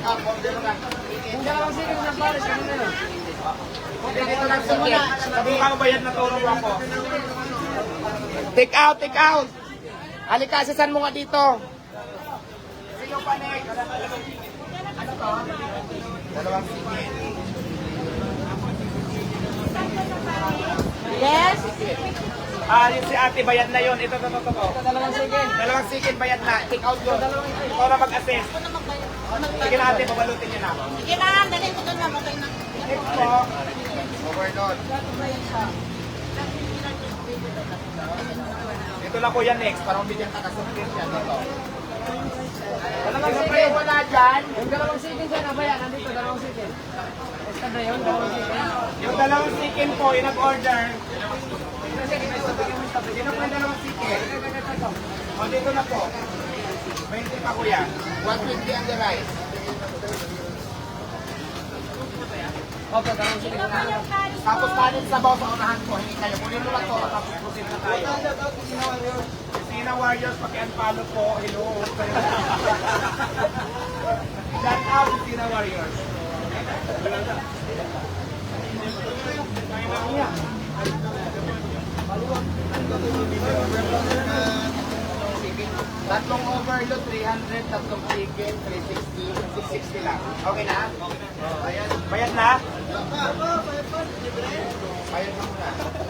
take out, order mo lang. Sige ng pares, ano na yun? Dito lang sige. Sabi ka bayad na tulong ako. Take out, take out. Halika, sasan mo nga dito. Sino pa next? Dalawang sige. Yes? Ah, yun si ate, bayad na yun. Ito, ito, ito, ito. Dalawang sige. Dalawang second bayad na. Take out yun. Ikaw na mag-assess. Sige na ate, babalutin niyo na. Sige na, dali ko doon na. Okay na. Next po. Overload. Ito na yan next. Parang bigyan ka kasupin yan. Dito. Dalawang sige. wala dyan? Yung dalawang sige dyan, abaya, nandito, dalawang sige. Basta na yun, dalawang sige. Yung dalawang second po, yung nag-order. Yung dalawang second? O, dito na po. 20 pa kuya. 150 ang the rice. Opo, dalawang sige. Tapos kanin sabaw sa unahan ko. Hingi kayo. Kunin mo lang to. Tapos Proceed na tayo. Sina Warriors, paki-unfollow po. Hello. Shout out to Sina Warriors. Tatlong overload, 300. Tatlong chicken, 360. 660 lang. Okay na? Ayan. Bayad na? Ayun na muna.